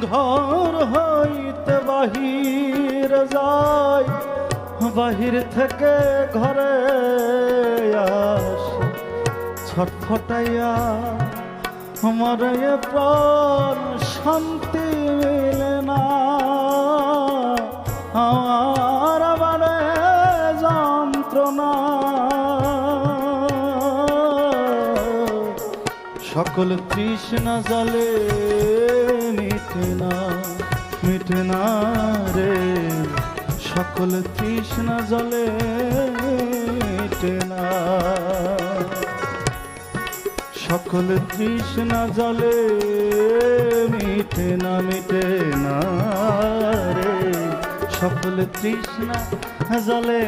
ঘর হইতে বাহির যায় বাহির থেকে ঘরে আস। ছটফটাইয়া আমার প্রাণ শান্তি মিলে না। আমার বারে যন্ত্রণা। সকল তৃষ্ণা জলে মিটে না রে সকল তৃষ্ণা জলে মিটে না সকল তৃষ্ণা জলে মিটে না মিটে না রে, সকল তৃষ্ণা জলে